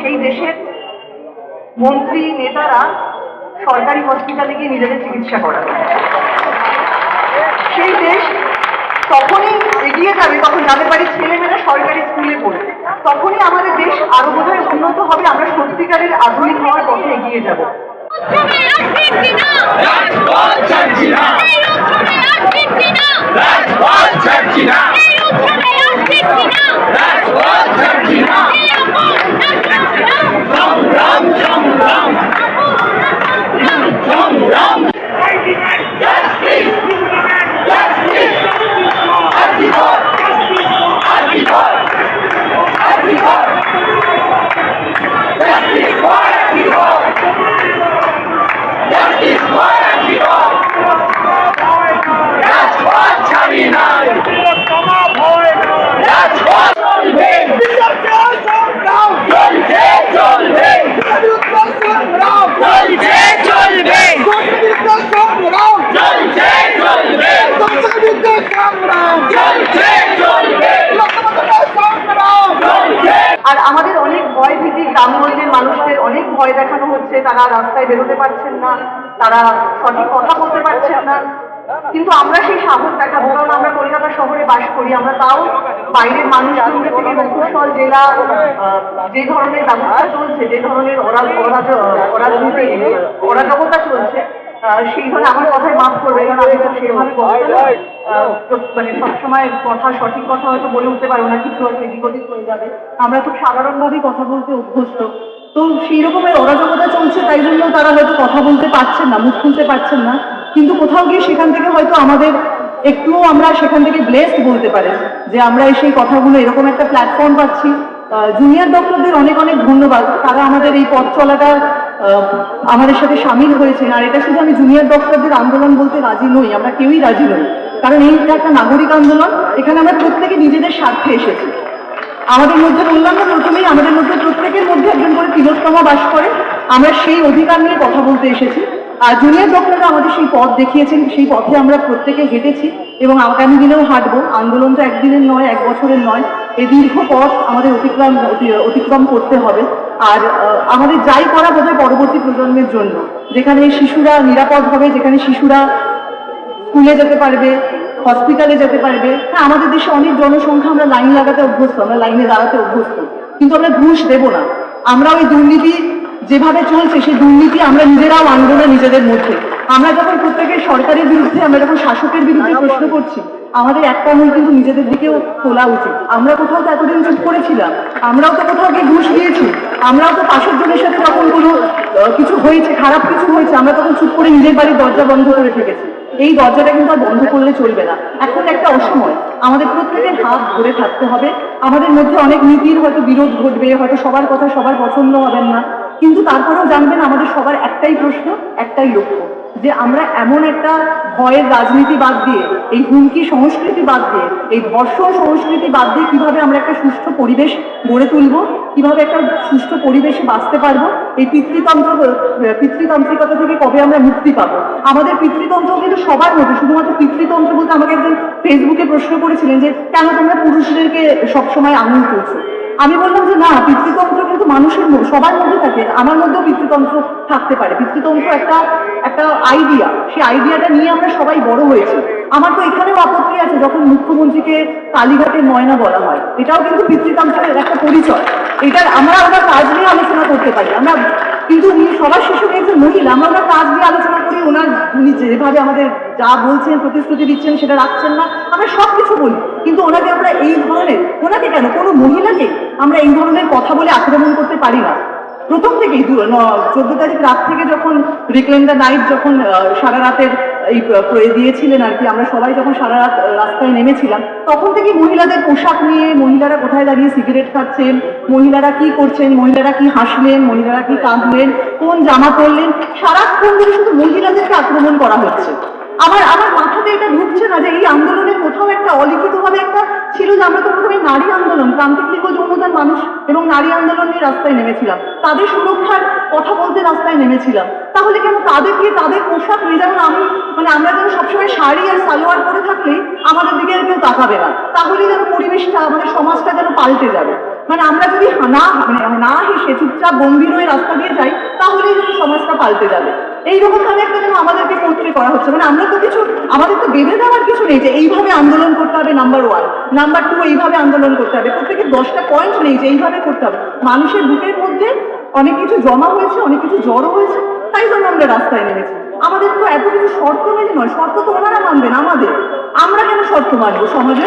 সেই দেশের মন্ত্রী নেতারা সরকারি হসপিটালে গিয়ে নিজেদের চিকিৎসা করাবে। সেই দেশ তখনই এগিয়ে যাবে তখন যাদের বাড়ির ছেলেমেয়েরা সরকারি স্কুলে পড়বে তখনই আমাদের দেশ আরও বোধহয় উন্নত হবে আমরা সত্যিকারের আধুনিক হওয়ার পথে এগিয়ে যাব। রাজপথ ছাড়ছি না রাজপথ ছাড়ছি না রাজপথ ছাড়ছি না সংগ্রাম সংগ্রাম সংগ্রাম Justice! Justice! Antifor! Antifor! Antifor! Justice for Antifor! Justice for Antifor! রাজপথ ছাড়ি নাই রাজপথ চলবে চলছে চলবে চলছে চলবে চলছে চলবে চলছে চলবে চলছে আর আমাদের অনেক ভয় ভীতি, গ্রামগঞ্জের মানুষদের অনেক ভয় দেখানো হচ্ছে, তারা রাস্তায় বেরোতে পারছেন না। তারা সঠিক কথা বলতে পারছেন না। কিন্তু আমরা সেই সাহস দেখাবো কারণ আমরা কলকাতা শহরে বাস করি। আমরা তাও বাইরের মানুষজনদের থেকে মফস্বল জেলা যে ধরনের ব্যবস্থা চলছে যে ধরনের অরা- অরাজ- অরাজনীতি অরাজকতা চলছে আহ, সেইভাবে আমার কথায় মাফ করবে কারণ আমি তো সেভাবে মানে সবসময় কথা সঠিক কথা হয়তো বলে উঠতে পারব না কিছু হয়তো এদিক ওদিক হয়ে যাবে। আমরা খুব সাধারণভাবেই কথা বলতে অভ্যস্ত। তো সেই রকমের অরাজকতা চলছে, তাই জন্য তারা হয়তো কথা বলতে পারছেন না, মুখ খুলতে পারছেন না। কিন্তু কোথাও গিয়ে সেখান থেকে হয়তো আমাদের একটুও আমরা সেখান থেকে ব্লেসড বলতে পারি যে আমরা এই সেই কথাগুলো এরকম একটা প্ল্যাটফর্ম পাচ্ছি। জুনিয়র ডক্টরদের অনেক অনেক ধন্যবাদ, তারা আমাদের এই পথ চলাটা আমাদের সাথে সামিল হয়েছেন। আর এটা শুধু আমি জুনিয়র ডক্টরদের আন্দোলন বলতে রাজি নই, আমরা কেউই রাজি নই। কারণ এইটা একটা নাগরিক আন্দোলন, এখানে আমরা প্রত্যেকে নিজেদের স্বার্থে এসেছি। আমাদের মধ্যে না প্রথমেই আমাদের মধ্যে প্রত্যেকের মধ্যে একজন করে তিলোত্তমা বাস করে আমরা সেই অধিকার নিয়ে কথা বলতে এসেছি। আর জুনিয়র ডক্টররা আমাদের সেই পথ দেখিয়েছেন, সেই পথে আমরা প্রত্যেকে হেঁটেছি এবং আগামী দিনেও হাঁটবো। আন্দোলন তো একদিনের নয়, এক বছরের নয়। এই দীর্ঘ পথ আমাদের অতিক্রম অতিক্রম করতে হবে। আর আমাদের যাই করা বোধহয় পরবর্তী প্রজন্মের জন্য। যেখানে শিশুরা নিরাপদ হবে, যেখানে শিশুরা স্কুলে যেতে পারবে হসপিটালে যেতে পারবে। হ্যাঁ আমাদের দেশে অনেক জনসংখ্যা আমরা লাইন লাগাতে অভ্যস্ত, আমরা লাইনে দাঁড়াতে অভ্যস্ত। কিন্তু আমরা ঘুষ দেব না। আমরা ওই দুর্নীতি যেভাবে চলছে সেই দুর্নীতি আমরা নিজেরাও আনব না নিজেদের মধ্যে। আমরা যখন প্রত্যেকের সরকারের বিরুদ্ধে আমরা যখন শাসকের বিরুদ্ধে প্রশ্ন করছি আমাদের একটা আঙুল কিন্তু নিজেদের দিকেও তোলা উচিত। আমরা কোথাও তো এতদিন চুপ করেছিলাম আমরাও তো কোথাও গিয়ে ঘুষ দিয়েছি আমরাও তো পাশের জনের সাথে যখন কোনো কিছু হয়েছে খারাপ কিছু হয়েছে আমরা তখন চুপ করে নিজের বাড়ির দরজা বন্ধ করে থেকেছি। এই দরজাটা কিন্তু আর বন্ধ করলে চলবে না। এখন একটা অসময়। আমাদের প্রত্যেকের হাত ধরে থাকতে হবে। আমাদের মধ্যে অনেক নীতির হয়তো বিরোধ ঘটবে হয়তো সবার কথা সবার পছন্দ হবেন না। কিন্তু তারপরেও জানবেন আমাদের সবার একটাই প্রশ্ন, একটাই লক্ষ্য, যে আমরা এমন একটা ভয়ের রাজনীতি বাদ দিয়ে, এই হুমকি সংস্কৃতি বাদ দিয়ে, এই ধর্ষণ সংস্কৃতি বাদ দিয়ে কীভাবে আমরা একটা সুষ্ঠু পরিবেশ গড়ে তুলব, কীভাবে একটা সুষ্ঠু পরিবেশে বাঁচতে পারব, এই পিতৃতন্ত্র, পিতৃতান্ত্রিকতা থেকে কবে আমরা মুক্তি পাবো? আমাদের পিতৃতন্ত্র কিন্তু সবার মধ্যে, শুধুমাত্র পিতৃতন্ত্র বলতে আমাকে একজন ফেসবুকে প্রশ্ন করেছিলেন যে, কেন তোমরা পুরুষদেরকে সবসময় আঙুল তুলছো? আমি বললাম যে, না পিতৃতন্ত্র কিন্তু মানুষের মধ্যে, সবার মধ্যে থাকে, আমার মধ্যেও পিতৃতন্ত্র থাকতে পারে। পিতৃতন্ত্র একটা একটা আইডিয়া সেই আইডিয়াটা নিয়ে আমরা সবাই বড় হয়েছি। আমার তো এখানেও আপত্তি আছে যখন মুখ্যমন্ত্রীকে কালীঘাটের ময়না বলা হয়। এটাও কিন্তু পিতৃতন্ত্রের একটা পরিচয়। এটার আমরা ওনার কাজ নিয়ে আলোচনা করতে পারি। আমরা কিন্তু উনি সবার শিশুকে একজন মহিলা। আমরা ওনার কাজ নিয়ে আলোচনা করি, ওনার, উনি যেভাবে আমাদের যা বলছেন, প্রতিশ্রুতি দিচ্ছেন, সেটা রাখছেন না। আমরা সব কিছু বলি। কিন্তু ওনাকে আমরা এই ধরনের ওনাকে কেন? কোনো মহিলাকে আমরা এই ধরনের কথা বলে আক্রমণ করতে পারি না। প্রথম থেকেই চোদ্দ তারিখ রাত থেকে যখন রিক্লেন নাইট যখন সারা রাতের, এই দিয়েছিলেন আর কি, আমরা সবাই যখন সারা রাত রাস্তায় নেমেছিলাম, তখন থেকেই মহিলাদের পোশাক নিয়ে, মহিলারা কোথায় দাঁড়িয়ে সিগারেট খাচ্ছেন, মহিলারা কি করছেন, মহিলারা কি হাসলেন, মহিলারা কি কাঁদলেন, কোন জামা পরলেন, সারাক্ষণ ধরে শুধু মহিলাদেরকে আক্রমণ করা হচ্ছে। আমার আমার মাথাতে এটা ঢুকছে না যে এই আন্দোলনের কোথাও একটা অলিখিতভাবে একটা ছিল যে আমরা তো প্রথমে নারী আন্দোলন, প্রান্তিক লিঙ্গ যৌনতার মানুষ এবং নারী আন্দোলন নিয়ে রাস্তায় নেমেছিলাম। তাদের সুরক্ষার কথা বলতে রাস্তায় নেমেছিলাম। তাহলে কেন তাদেরকে তাদের পোশাক নিয়ে যেমন আমি মানে আমরা যেন সবসময় শাড়ি আর সালোয়ার পরে থাকলে আমাদের দিকে আর কেউ তাকাবে না। তাহলেই যেন পরিবেশটা আমাদের সমাজটা যেন পাল্টে যাবে। মানে আমরা যদি না মানে না হেসে চুপচাপ গম্ভীর হয়ে রাস্তা দিয়ে যাই, তাহলেই যেন সমাজটা পাল্টে যাবে। এইরকম ভাবে একটা যেন আমাদেরকে পোর্ট্রে করা হচ্ছে। মানে আমরা তো কিছু আমাদের তো বেঁধে দেওয়ার কিছু নেই যে এইভাবে আন্দোলন করতে হবে নাম্বার ওয়ান নাম্বার টু এইভাবে আন্দোলন করতে হবে। প্রত্যেকের দশটা পয়েন্ট নেই যে এইভাবে করতে হবে। মানুষের বুকের মধ্যে অনেক কিছু জমা হয়েছে, অনেক কিছু জড়ো হয়েছে, তাই জন্য আমরা রাস্তায় নেমেছি। আমাদের তো এত কিছু শর্ত মেনে নয়। শর্ত তো ওনারা মানবেন, আমাদের। আমরা কেন শর্ত মানবো সমাজে?